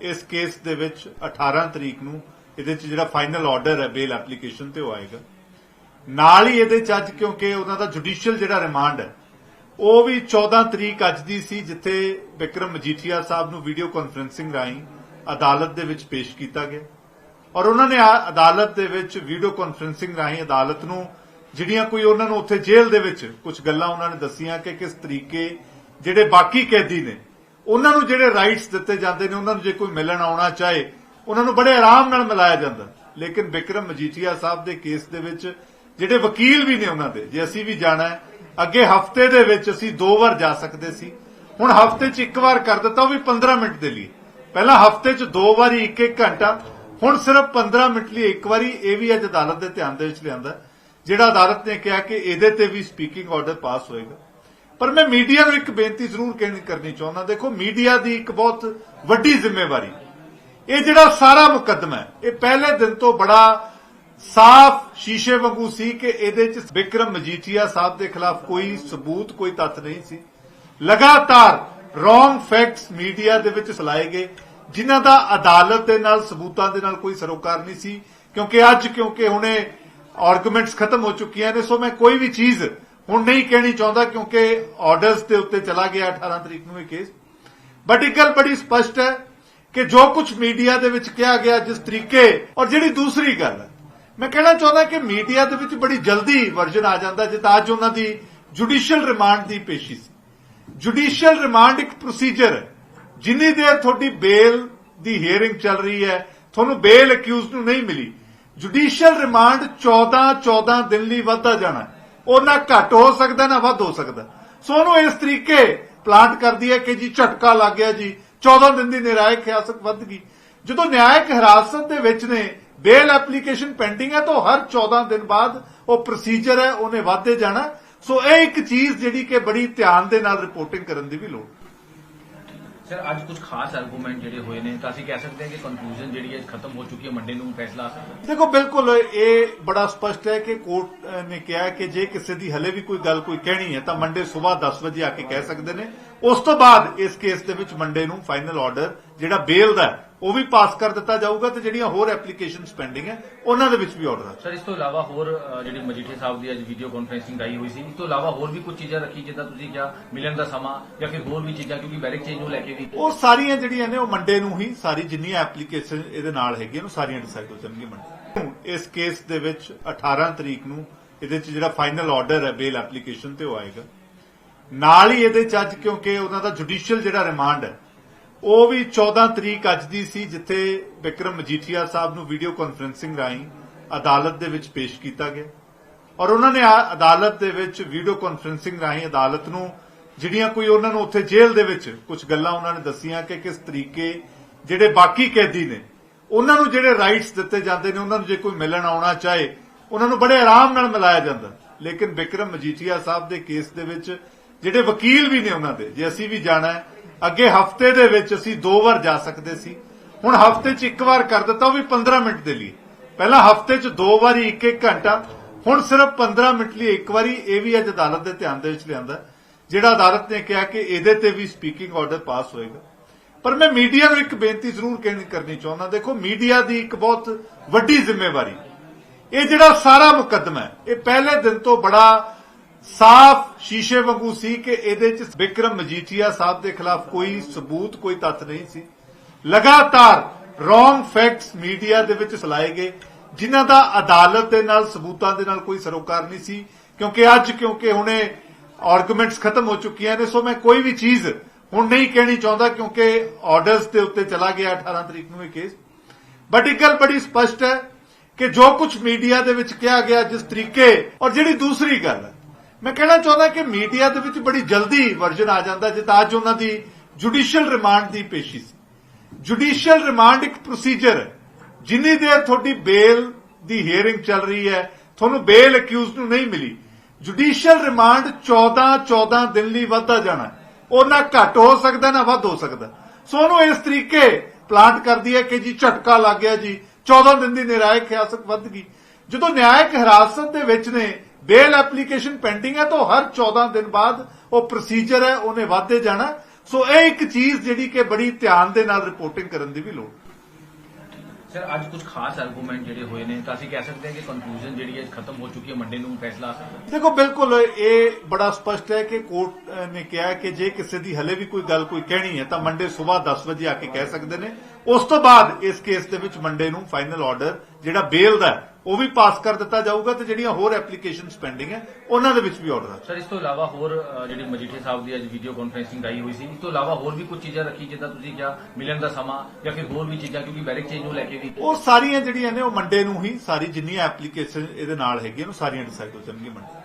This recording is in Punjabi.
ਇਸ ਕੇਸ ਦੇ ਵਿੱਚ 18 ਤਰੀਕ ਨੂੰ ਇਹਦੇ ਚ ਜਿਹੜਾ ਫਾਈਨਲ ਆਰਡਰ ਹੈ ਬੇਲ ਐਪਲੀਕੇਸ਼ਨ ਤੇ ਉਹ ਆਏਗਾ। ਨਾਲ ਹੀ ਇਹਦੇ ਚ ਅੱਜ ਕਿਉਂਕਿ ਉਹਨਾਂ ਦਾ ਜੁਡੀਸ਼ੀਅਲ ਜਿਹੜਾ ਰਿਮਾਂਡ ਹੈ, ਉਹ ਵੀ 14 ਤਰੀਕ ਅੱਜ ਦੀ ਸੀ, ਜਿੱਥੇ ਵਿਕਰਮ ਮਜੀਠੀਆ ਸਾਹਿਬ ਨੂੰ ਵੀਡੀਓ ਕਾਨਫਰੈਂਸਿੰਗ ਰਾਹੀਂ ਅਦਾਲਤ ਦੇ ਵਿੱਚ ਪੇਸ਼ ਕੀਤਾ ਗਿਆ। ਔਰ ਉਹਨਾਂ ਨੇ ਅਦਾਲਤ ਦੇ ਵਿੱਚ ਵੀਡੀਓ ਕਾਨਫਰੈਂਸਿੰਗ ਰਾਹੀਂ ਅਦਾਲਤ ਨੂੰ ਜਿਹੜੀਆਂ ਕੋਈ ਉਹਨਾਂ ਨੂੰ ਉੱਥੇ ਜੇਲ੍ਹ ਦੇ ਵਿੱਚ ਕੁਝ ਗੱਲਾਂ ਉਹਨਾਂ ਨੇ ਦੱਸੀਆਂ ਕਿ ਕਿਸ ਤਰੀਕੇ ਜਿਹੜੇ ਬਾਕੀ ਕੈਦੀ ਨੇ ਉਹਨਾਂ ਨੂੰ ਜਿਹੜੇ ਰਾਈਟਸ ਦਿੱਤੇ ਜਾਂਦੇ ਨੇ, ਉਹਨਾਂ ਨੂੰ ਜੇ ਕੋਈ ਮਿਲਣ ਆਉਣਾ ਚਾਹੇ, ਉਹਨਾਂ ਨੂੰ ਬੜੇ ਆਰਾਮ ਨਾਲ ਮਿਲਾਇਆ ਜਾਂਦਾ। ਲੇਕਿਨ ਵਿਕਰਮ ਮਜੀਠੀਆ ਸਾਹਿਬ ਦੇ ਕੇਸ ਦੇ ਵਿੱਚ ਜਿਹੜੇ ਵਕੀਲ ਵੀ ਨੇ ਉਹਨਾਂ ਦੇ, ਜੇ ਅਸੀਂ ਵੀ ਜਾਣਾ ਹੈ, ਅੱਗੇ ਹਫ਼ਤੇ ਦੇ ਵਿੱਚ ਅਸੀਂ ਦੋ ਵਾਰ ਜਾ ਸਕਦੇ ਸੀ। ਹੁਣ ਹਫ਼ਤੇ 'ਚ ਇੱਕ ਵਾਰ ਕਰ ਦਿੱਤਾ, ਉਹ ਵੀ 15 ਮਿੰਟ ਦੇ ਲਈ। ਪਹਿਲਾਂ ਹਫ਼ਤੇ 'ਚ ਦੋ ਵਾਰੀ ਇੱਕ ਇੱਕ ਘੰਟਾ, ਹੁਣ ਸਿਰਫ 15 ਮਿੰਟ ਲਈ ਇੱਕ ਵਾਰੀ, ਇਹ ਵੀ ਅੱਜ ਅਦਾਲਤ ਦੇ ਧਿਆਨ ਦੇ ਵਿੱਚ ਲਿਆਂਦਾ। ਜਿਹੜਾ ਅਦਾਲਤ ਨੇ ਕਿਹਾ ਕਿ ਇਹਦੇ ਤੇ ਵੀ ਸਪੀਕਿੰਗ ਆਰਡਰ ਪਾਸ ਹੋਏਗਾ। ਪਰ ਮੈਂ ਮੀਡੀਆ ਨੂੰ ਇੱਕ ਬੇਨਤੀ ਜ਼ਰੂਰ ਕਰਨੀ ਚਾਹੁੰਦਾ, ਦੇਖੋ ਮੀਡੀਆ ਦੀ ਇੱਕ ਬਹੁਤ ਵੱਡੀ ਜ਼ਿੰਮੇਵਾਰੀ। ਇਹ ਜਿਹੜਾ ਸਾਰਾ ਮੁਕੱਦਮਾ ਇਹ ਪਹਿਲੇ ਦਿਨ ਤੋਂ ਬੜਾ ਸਾਫ਼ ਸ਼ੀਸ਼ੇ ਵਾਂਗੂ ਸੀ ਕਿ ਇਹਦੇ ਚ ਵਿਕਰਮ ਮਜੀਠੀਆ ਸਾਹਿਬ ਦੇ ਖਿਲਾਫ ਕੋਈ ਸਬੂਤ, ਕੋਈ ਤੱਥ ਨਹੀਂ ਸੀ। ਲਗਾਤਾਰ ਰੋਂਗ ਫੈਕਟਸ ਮੀਡੀਆ ਦੇ ਵਿੱਚ ਫੈਲਾਏ ਗਏ, ਜਿਨ੍ਹਾਂ ਦਾ ਅਦਾਲਤ ਦੇ ਨਾਲ, ਸਬੂਤਾਂ ਦੇ ਨਾਲ ਕੋਈ ਸਰੋਕਾਰ ਨਹੀਂ ਸੀ, ਕਿਉਂਕਿ ਅੱਜ ਕਿਉਂਕਿ ਹੁਣੇ ਆਰਗੂਮੈਂਟਸ ਖਤਮ ਹੋ ਚੁੱਕੀਆਂ ਨੇ, ਸੋ ਮੈਂ ਕੋਈ ਵੀ ਚੀਜ਼ ਹੁਣ ਨਹੀਂ ਕਹਿਣੀ ਚਾਹੁੰਦਾ ਕਿਉਂਕਿ ਆਰਡਰਸ ਦੇ ਉੱਤੇ ਚਲਾ ਗਿਆ 18 ਤਰੀਕ ਨੂੰ ਇਹ ਕੇਸ ਬਟ ਇੱਕ ਗੱਲ ਬੜੀ ਸਪਸ਼ਟ ਹੈ ਕਿ ਜੋ ਕੁਝ ਮੀਡੀਆ ਦੇ ਵਿੱਚ ਕਿਹਾ ਗਿਆ ਜਿਸ ਤਰੀਕੇ, ਔਰ ਜਿਹੜੀ ਦੂਸਰੀ ਗੱਲ ਮੈਂ ਕਹਿਣਾ ਚਾਹੁੰਦਾ ਕਿ ਮੀਡੀਆ ਦੇ ਵਿੱਚ ਬੜੀ ਜਲਦੀ ਵਰਜਨ ਆ ਜਾਂਦਾ ਜਿੱਦਾਂ ਅੱਜ ਉਹਨਾਂ ਦੀ ਜੁਡੀਸ਼ੀਅਲ ਰਿਮਾਂਡ ਦੀ ਪੇਸ਼ੀ ਸੀ। ਜੁਡੀਸ਼ੀਅਲ ਰਿਮਾਂਡ ਇੱਕ ਪ੍ਰੋਸੀਜਰ ਹੈ। ਜਿੰਨੀ ਦੇਰ ਤੁਹਾਡੀ ਬੇਲ ਦੀ ਹੀਅਰਿੰਗ ਚੱਲ ਰਹੀ ਹੈ, ਤੁਹਾਨੂੰ ਬੇਲ ਅਕਿਊਜ਼ ਨੂੰ ਨਹੀਂ ਮਿਲੀ। ਜੁਡੀਸ਼ੀਅਲ ਰਿਮਾਂਡ 14 14 ਦਿਨ ਲਈ ਵਧਦਾ ਜਾਣਾ ਹੈ। ਉਹ ਨਾ ਘੱਟ ਹੋ ਸਕਦਾ ਨਾ ਵੱਧ ਹੋ ਸਕਦਾ। ਸੋ ਉਹਨੂੰ ਇਸ ਤਰੀਕੇ ਪਲਾਂਟ ਕਰਦੀ ਹੈ ਕਿ ਜੀ ਝਟਕਾ ਲੱਗ ਗਿਆ ਜੀ 14 ਦਿਨ ਦੀ ਨਿਰਾਇਕ ਹਿਰਾਸਤ ਵੱਧ ਗਈ। ਜਦੋਂ ਨਿਆਇਕ ਹਿਰਾਸਤ ਦੇ ਵਿੱਚ ਨੇ ਬੇਲ ਐਪਲੀਕੇਸ਼ਨ ਪੈਂਡਿੰਗ ਹੈ ਤਾਂ ਹਰ 14 ਦਿਨ ਬਾਅਦ ਉਹ ਪ੍ਰੋਸੀਜਰ ਹੈ, ਉਹਨੇ ਵਾਧੇ ਜਾਣਾ। ਸੋ ਇਹ ਇੱਕ ਚੀਜ਼ ਜਿਹੜੀ ਕਿ ਬੜੀ ਧਿਆਨ ਦੇ ਨਾਲ ਰਿਪੋਰਟਿੰਗ ਕਰਨ ਦੀ ਵੀ ਲੋੜ। ਸਰ, ਅੱਜ ਕੁਝ ਖਾਸ ਆਰਗੂਮੈਂਟ ਜਿਹੜੇ ਹੋਏ ਨੇ, ਤਾਂ ਅਸੀਂ ਕਹਿ ਸਕਦੇ ਹਾਂ ਕਿ ਕਨਕਲੂਜਨ ਜਿਹੜੀ ਹੈ ਖਤਮ ਹੋ ਚੁੱਕੀ ਹੈ ਮੰਡੇ ਨੂੰ ਫੈਸਲਾ। ਦੇਖੋ, ਬਿਲਕੁਲ ਇਹ ਬੜਾ ਸਪਸ਼ਟ ਹੈ ਕਿ ਕੋਰਟ ਨੇ ਕਿਹਾ ਕਿ ਜੇ ਕਿਸੇ ਦੀ ਹਲੇ ਵੀ ਕੋਈ ਗੱਲ ਕੋਈ ਕਹਿਣੀ ਹੈ, ਤਾਂ ਮੰਡੇ ਸਵੇਰ 10 ਵਜੇ ਆ ਕੇ ਕਹਿ ਸਕਦੇ ਨੇ। ਉਸ ਤੋਂ ਬਾਅਦ ਇਸ ਕੇਸ ਦੇ ਵਿੱਚ ਮੰਡੇ ਨੂੰ ਫਾਈਨਲ ਆਰਡਰ ਜਿਹੜਾ ਬੇਲ ਦਾ ਉਹ ਵੀ ਪਾਸ ਕਰ ਦਿੱਤਾ ਜਾਊਗਾ ਤੇ ਜਿਹੜੀਆਂ ਹੋਰ ਐਪਲੀਕੇਸ਼ਨਸ ਪੈਂਡਿੰਗ ਹੈ ਉਹਨਾਂ ਦੇ ਵਿੱਚ ਵੀ ਆਰਡਰ ਆ ਸਰ ਇਸ ਤੋਂ ਇਲਾਵਾ ਹੋਰ ਅ, ਜਿਹੜੀ ਮਜੀਠੇ ਸਾਹਿਬ ਦੀ ਅੱਜ ਵੀਡੀਓ ਕਾਨਫਰੈਂਸਿੰਗ ਆਈ ਹੋਈ ਸੀ ਇਸ ਤੋਂ ਇਲਾਵਾ ਹੋਰ ਵੀ ਕੁਝ ਚੀਜ਼ਾਂ ਰੱਖੀ ਜਿੱਦਾਂ ਤੁਸੀਂ ਕਿਹਾ ਮਿਲਣ ਦਾ ਸਮਾਂ ਜਾਂ ਫਿਰ ਹੋਰ ਵੀ ਚੀਜ਼ਾਂ ਕਿਉਂਕਿ ਬੈਰਿਕ ਚੇਂਜ ਨੂੰ ਲੈ ਕੇ ਵੀ ਉਹ ਸਾਰੀਆਂ ਜਿਹੜੀਆਂ ਨੇ ਉਹ ਮੰਡੇ ਨੂੰ ਹੀ ਸਾਰੀ ਜਿੰਨੀਆਂ ਐਪਲੀਕੇਸ਼ਨ ਇਹਦੇ ਨਾਲ ਹੈਗੀਆਂ ਉਹ ਸਾਰੀਆਂ ਡਿਸਾਈਡ ਹੋ ਜਾਣਗੀਆਂ ਮੰਡੇ ਨੂੰ। ਇਸ ਕੇਸ ਦੇ ਵਿੱਚ 18 ਤਰੀਕ ਨੂੰ ਇਹਦੇ ਚ ਜਿਹੜਾ ਫਾਈਨਲ ਆਰਡਰ ਹੈ ਬੇਲ ਐਪਲੀਕੇਸ਼ਨ ਤੇ ਉਹ ਆਏਗਾ ਨਾਲ ਹੀ ਇਹਦੇ ਚ ਅੱਜ ਕਿਉਂਕਿ ਉਹਨਾਂ ਦਾ ਜੁਡੀਸ਼ੀਅਲ ਜਿਹੜਾ ਰਿਮਾਂਡ ਹੈ ਉਹ ਵੀ 14 ਤਰੀਕ ਅੱਜ ਦੀ ਸੀ, ਜਿੱਥੇ ਵਿਕਰਮ ਮਜੀਠੀਆ ਸਾਹਿਬ ਨੂੰ ਵੀਡੀਓ ਕਾਨਫਰੈਂਸਿੰਗ ਰਾਹੀਂ ਅਦਾਲਤ ਦੇ ਵਿੱਚ ਪੇਸ਼ ਕੀਤਾ ਗਿਆ। ਔਰ ਉਹਨਾਂ ਨੇ ਅਦਾਲਤ ਦੇ ਵਿੱਚ ਵੀਡੀਓ ਕਾਨਫਰੈਂਸਿੰਗ ਰਾਹੀਂ ਅਦਾਲਤ ਨੂੰ ਜਿਹੜੀਆਂ ਕੋਈ ਉਹਨਾਂ ਨੂੰ ਉੱਥੇ ਜੇਲ੍ਹ ਦੇ ਵਿੱਚ ਕੁਝ ਗੱਲਾਂ ਉਹਨਾਂ ਨੇ ਦੱਸੀਆਂ ਕਿ ਕਿਸ ਤਰੀਕੇ ਜਿਹੜੇ ਬਾਕੀ ਕੈਦੀ ਨੇ, ਉਹਨਾਂ ਨੂੰ ਜਿਹੜੇ ਰਾਈਟਸ ਦਿੱਤੇ ਜਾਂਦੇ ਨੇ, ਉਹਨਾਂ ਨੂੰ ਜੇ ਕੋਈ ਮਿਲਣ ਆਉਣਾ ਚਾਹੇ, ਉਹਨਾਂ ਨੂੰ ਬੜੇ ਆਰਾਮ ਨਾਲ ਮਿਲਾਇਆ ਜਾਂਦਾ। ਲੇਕਿਨ ਵਿਕਰਮ ਮਜੀਠੀਆ ਸਾਹਿਬ ਦੇ ਕੇਸ ਦੇ ਵਿੱਚ ਜਿਹੜੇ ਵਕੀਲ ਵੀ ਨੇ ਉਹਨਾਂ ਦੇ, ਜੇ ਅਸੀਂ ਵੀ ਜਾਣਾ ਹੈ ਅੱਗੇ ਹਫ਼ਤੇ ਦੇ ਵਿੱਚ ਅਸੀਂ ਦੋ ਵਾਰ ਜਾ ਸਕਦੇ ਸੀ। ਹੁਣ ਹਫ਼ਤੇ 'ਚ ਇੱਕ ਵਾਰ ਕਰ ਦਿੱਤਾ, ਉਹ ਵੀ 15 ਮਿੰਟ ਦੇ ਲਈ। ਪਹਿਲਾਂ ਹਫ਼ਤੇ 'ਚ ਦੋ ਵਾਰੀ ਇੱਕ ਇੱਕ ਘੰਟਾ, ਹੁਣ ਸਿਰਫ 15 ਮਿੰਟ ਲਈ ਇੱਕ ਵਾਰੀ, ਇਹ ਵੀ ਅੱਜ ਅਦਾਲਤ ਦੇ ਧਿਆਨ ਦੇ ਵਿੱਚ ਲਿਆਂਦਾ। ਜਿਹੜਾ ਅਦਾਲਤ ਨੇ ਕਿਹਾ ਕਿ ਇਹਦੇ ਤੇ ਵੀ ਸਪੀਕਿੰਗ ਆਰਡਰ ਪਾਸ ਹੋਏਗਾ। ਪਰ ਮੈਂ ਮੀਡੀਆ ਨੂੰ ਇੱਕ ਬੇਨਤੀ ਜ਼ਰੂਰ ਕਹਿਣੀ ਕਰਨੀ ਚਾਹੁੰਦਾ, ਦੇਖੋ, ਮੀਡੀਆ ਦੀ ਇੱਕ ਬਹੁਤ ਵੱਡੀ ਜ਼ਿੰਮੇਵਾਰੀ। ਇਹ ਜਿਹੜਾ ਸਾਰਾ ਮੁਕੱਦਮਾ ਹੈ, ਇਹ ਪਹਿਲੇ ਦਿਨ ਤੋਂ ਬੜਾ ਸਾਫ਼ ਸ਼ੀਸ਼ੇ ਵਾਂਗੂ ਸੀ ਕਿ ਇਹਦੇ ਚ ਵਿਕਰਮ ਮਜੀਠੀਆ ਸਾਹਿਬ ਦੇ ਖਿਲਾਫ ਕੋਈ ਸਬੂਤ, ਕੋਈ ਤੱਥ ਨਹੀਂ ਸੀ। ਲਗਾਤਾਰ ਰੋਂਗ ਫੈਕਟਸ ਮੀਡੀਆ ਦੇ ਵਿੱਚ ਫੈਲਾਏ ਗਏ, ਜਿਨ੍ਹਾਂ ਦਾ ਅਦਾਲਤ ਦੇ ਨਾਲ, ਸਬੂਤਾਂ ਦੇ ਨਾਲ ਕੋਈ ਸਰੋਕਾਰ ਨਹੀਂ ਸੀ, ਕਿਉਂਕਿ ਅੱਜ, ਕਿਉਂਕਿ ਹੁਣੇ ਆਰਗੂਮੈਂਟਸ ਖਤਮ ਹੋ ਚੁੱਕੀਆਂ ਨੇ, ਸੋ ਮੈਂ ਕੋਈ ਵੀ ਚੀਜ਼ ਹੁਣ ਨਹੀਂ ਕਹਿਣੀ ਚਾਹੁੰਦਾ, ਕਿਉਂਕਿ ਆਰਡਰਸ ਦੇ ਉੱਤੇ ਚਲਾ ਗਿਆ 18 ਤਰੀਕ ਨੂੰ ਇਹ ਕੇਸ ਬਟ ਇੱਕ ਗੱਲ ਬੜੀ ਸਪਸ਼ਟ ਹੈ ਕਿ ਜੋ ਕੁਝ ਮੀਡੀਆ ਦੇ ਵਿੱਚ ਕਿਹਾ ਗਿਆ, ਜਿਸ ਤਰੀਕੇ, ਔਰ ਜਿਹੜੀ ਦੂਸਰੀ ਗੱਲ ਹੈ ਮੈਂ ਕਹਿਣਾ ਚਾਹੁੰਦਾ ਕਿ ਮੀਡੀਆ ਦੇ ਵਿੱਚ ਬੜੀ ਜਲਦੀ ਵਰਜਨ ਆ ਜਾਂਦਾ ਜਿੱਦਾਂ ਅੱਜ ਉਹਨਾਂ ਦੀ ਜੁਡੀਸ਼ੀਅਲ ਰਿਮਾਂਡ ਦੀ ਪੇਸ਼ੀ ਸੀ। ਜੁਡੀਸ਼ੀਅਲ ਰਿਮਾਂਡ ਇੱਕ ਪ੍ਰੋਸੀਜਰ ਹੈ। ਜਿੰਨੀ ਦੇਰ ਤੁਹਾਡੀ ਬੇਲ ਦੀ ਹੀਅਰਿੰਗ ਚੱਲ ਰਹੀ ਹੈ, ਤੁਹਾਨੂੰ ਬੇਲ ਅਕਿਊਜ਼ ਨੂੰ ਨਹੀਂ ਮਿਲੀ। ਜੁਡੀਸ਼ੀਅਲ ਰਿਮਾਂਡ 14 14 ਦਿਨ ਲਈ ਵੱਧਦਾ ਜਾਣਾ ਉਹ ਨਾ ਘੱਟ ਹੋ ਸਕਦਾ, ਨਾ ਵੱਧ ਹੋ ਸਕਦਾ। ਸੋ ਉਹਨੂੰ ਇਸ ਤਰੀਕੇ ਪਲਾਂਟ ਕਰਦੀ ਹੈ ਕਿ ਜੀ ਝਟਕਾ ਲੱਗ ਗਿਆ ਜੀ 14 ਦਿਨ ਦੀ ਨਿਰਾਇਕ ਹਿਰਾਸਤ ਵੱਧ ਗਈ। ਜਦੋਂ ਨਿਆਇਕ ਹਿਰਾਸਤ ਦੇ ਵਿੱਚ ਨੇ ਬੇਲ ਐਪਲੀਕੇਸ਼ਨ ਪੈਂਡਿੰਗ ਹੈ ਤਾਂ ਹਰ 14 ਦਿਨ ਬਾਅਦ ਉਹ ਪ੍ਰੋਸੀਜਰ ਹੈ ਉਹਨੇ ਵੱਧਦੇ ਜਾਣਾ। ਸੋ ਇਹ ਇੱਕ ਚੀਜ਼ ਜਿਹੜੀ ਕਿ ਬੜੀ ਧਿਆਨ ਦੇ ਨਾਲ ਰਿਪੋਰਟਿੰਗ ਕਰਨ ਦੀ ਵੀ ਲੋੜ। ਸਰ ਅੱਜ ਕੁਝ ਖਾਸ ਆਰਗੂਮੈਂਟ ਜਿਹੜੇ ਹੋਏ ਨੇ ਤਾਂ ਅਸੀਂ ਕਹਿ ਸਕਦੇ ਹਾਂ ਕਿ ਕਨਕਲੂਜਨ ਜਿਹੜੀ ਹੈ ਖਤਮ ਹੋ ਚੁੱਕੀ ਹੈ ਮੰਡੇ ਨੂੰ ਫੈਸਲਾ। ਆ ਸਕਦਾ ਹੈ। ਦੇਖੋ ਬਿਲਕੁਲ ਇਹ ਬੜਾ ਸਪਸ਼ਟ ਹੈ ਕਿ ਕੋਰਟ ਨੇ ਕਿਹਾ ਕਿ ਜੇ ਕਿਸੇ ਦੀ ਹਲੇ ਵੀ ਕੋਈ ਗੱਲ ਕੋਈ ਕਹਿਣੀ ਹੈ ਤਾਂ ਮੰਡੇ ਸਵੇਰ 10 ਵਜੇ ਆ ਕੇ ਕਹਿ ਸਕਦੇ ਨੇ। ਉਸ ਤੋਂ ਬਾਅਦ ਇਸ ਕੇਸ ਦੇ ਵਿੱਚ ਮੰਡੇ ਨੂੰ ਫਾਈਨਲ ਆਰਡਰ ਜਿਹੜਾ ਬੇਲ ਦਾ ਉਹ ਵੀ ਪਾਸ ਕਰ ਦਿੱਤਾ ਜਾਊਗਾ ਤੇ ਜਿਹੜੀਆਂ ਹੋਰ ਐਪਲੀਕੇਸ਼ਨਸ ਪੈਂਡਿੰਗ ਹੈ ਉਹਨਾਂ ਦੇ ਵਿੱਚ ਵੀ ਆਰਡਰ ਆ। ਸਰ ਇਸ ਤੋਂ ਇਲਾਵਾ ਹੋਰ ਜਿਹੜੀ ਮਜੀਠੇ ਸਾਹਿਬ ਦੀ ਅੱਜ ਵੀਡੀਓ ਕਾਨਫਰੰਸਿੰਗ ਆਈ ਹੋਈ ਸੀ ਇਸ ਤੋਂ ਇਲਾਵਾ ਹੋਰ ਵੀ ਕੁਝ ਚੀਜ਼ਾਂ ਰੱਖੀ ਜਿੱਦਾਂ ਤੁਸੀਂ ਕਿਹਾ ਮਿਲਣ ਦਾ ਸਮਾਂ ਜਾਂ ਫਿਰ ਹੋਰ ਵੀ ਚੀਜ਼ਾਂ ਕਿਉਂਕਿ ਬੈਰਿਕ ਚੇਂਜ ਨੂੰ ਲੈ ਕੇ ਵੀ ਉਹ ਸਾਰੀਆਂ ਜਿਹੜੀਆਂ ਨੇ ਉਹ ਮੰਡੇ ਨੂੰ ਹੀ ਸਾਰੀ ਜਿੰਨੀਆਂ ਐਪਲੀਕੇਸ਼ਨ ਇਹਦੇ ਨਾਲ ਹੈਗੀਆਂ ਉਹ ਸਾਰੀਆਂ ਡਿਸਾਈਡ ਹੋ ਜਾਣਗੀਆਂ ਮੰਡੇ